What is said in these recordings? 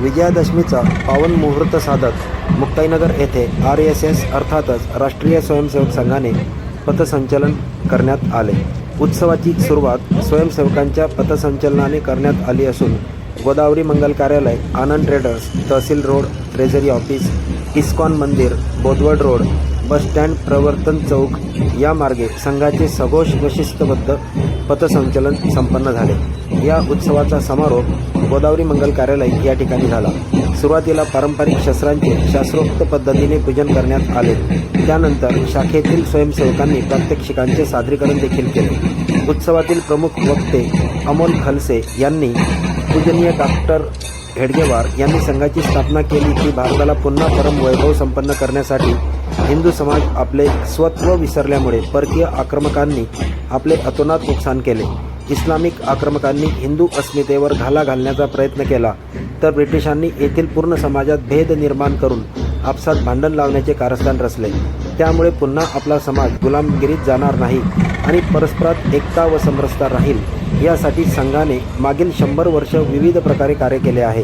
विजयादशमीचा पावन मुहूर्त साधत मुक्ताईनगर येथे आर एस एस अर्थातच राष्ट्रीय स्वयंसेवक संघाने पथसंचलन करण्यात आले. उत्सवाची सुरुवात स्वयंसेवकांच्या पथसंचलनाने करण्यात आली असून Godavari Mangal Karyalay Anand traders Tehsil road treasury office ISKCON मंदिर Bodwad road bus stand Pravartan Chowk या मार्गे संघाचे सघोष व शिस्तबद्ध पथसंचलन संपन्न झाले. या उत्सवाचा समारोप गोदावरी मंगल कार्यालय या ठिकाणी झाला. सुरुवातीला पारंपरिक शस्त्रांचे शास्त्रोक्त पद्धतीने पूजन करण्यात आले. त्यानंतर शाखेतील स्वयंसेवकांनी प्रात्यक्षिकांचे सादरीकरण देखील केले. उत्सवातील प्रमुख वक्ते अमोल खलसे यांनी पूजनीय डॉक्टर हेडगेवार यांनी संघाची स्थापना केली की भारताला पुन्हा परम वैभव संपन्न करण्यासाठी हिंदू समाज आपले स्वत्व विसरल्यामुळे परकीय आक्रमकांनी आपले अतोनात नुकसान केले. इस्लामिक आक्रमकांनी हिंदू अस्मितेवर घाला घालण्याचा प्रयत्न केला. तर ब्रिटिशांनी येथील पूर्ण समाजात भेद निर्माण करून आपसात भांडण लावण्याचे कारस्थान रचले. त्यामुळे पुन्हा आपला समाज गुलामगिरीत जाणार नाही आणि परस्परात एकता व समरसता राहील यासाठी संघाने मागील शंभर वर्ष विविध प्रकारे कार्य केले आहे.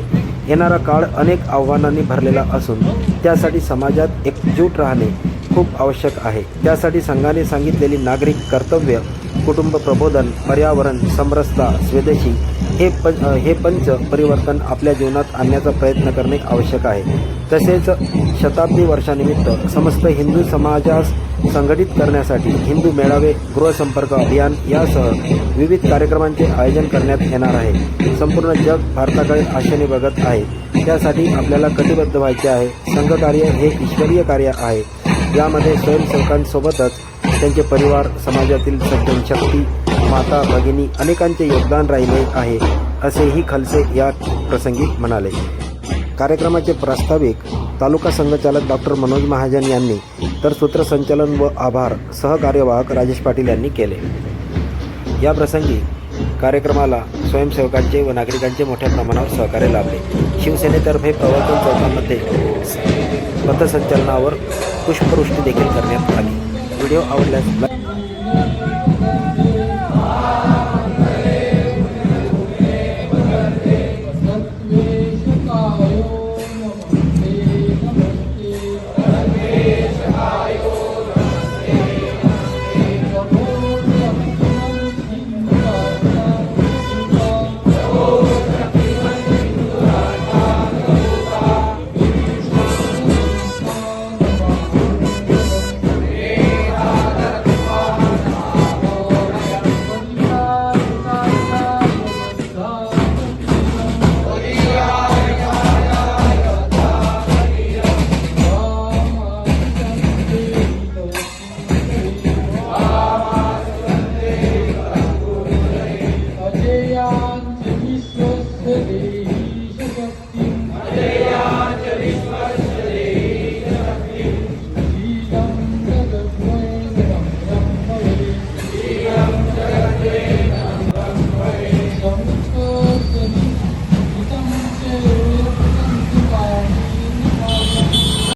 येणारा काळ अनेक आव्हानांनी भरलेला असून त्यासाठी समाजात एकजूट राहणे खूप आवश्यक आहे. त्यासाठी संघाने सांगितलेली नागरिक कर्तव्य कुटुंब प्रबोधन पर्यावरण समरसता स्वदेशी हे पं हे पंच परिवर्तन आपल्या जीवनात आणण्याचा प्रयत्न करणे आवश्यक आहे. तसेच शताब्दी वर्षानिमित्त समस्त हिंदू समाजास संघटित करण्यासाठी हिंदू मेळावे गृहसंपर्क अभियान यासह विविध कार्यक्रमांचे आयोजन करण्यात येणार आहे. संपूर्ण जग भारताकडे आशेने बघत आहे. त्यासाठी आपल्याला कटिबद्ध व्हायचे आहे. संघकार्य हे ईश्वरीय कार्य आहे. यामध्ये स्वयंसेवकांसोबतच त्यांचे परिवार समाजातील सज्जन शक्ती माता भगिनी अनेकांचे योगदान राहिले आहे असेही खलसे या प्रसंगी म्हणाले. कार्यक्रमाचे प्रास्ताविक तालुका संघचालक डॉक्टर मनोज महाजन यांनी तर सूत्रसंचालन व आभार सहकार्यवाहक राजेश पाटील यांनी केले. या प्रसंगी कार्यक्रमाला स्वयंसेवकांचे व नागरिकांचे मोठ्या प्रमाणावर सहकार्य लाभले. शिवसेनेतर्फे प्रवर्तन चौकामध्ये पथसंचलनावर पुष्पवृष्टी देखील करण्यात आली. व्हिडिओ आवडल्यास Hallelujah.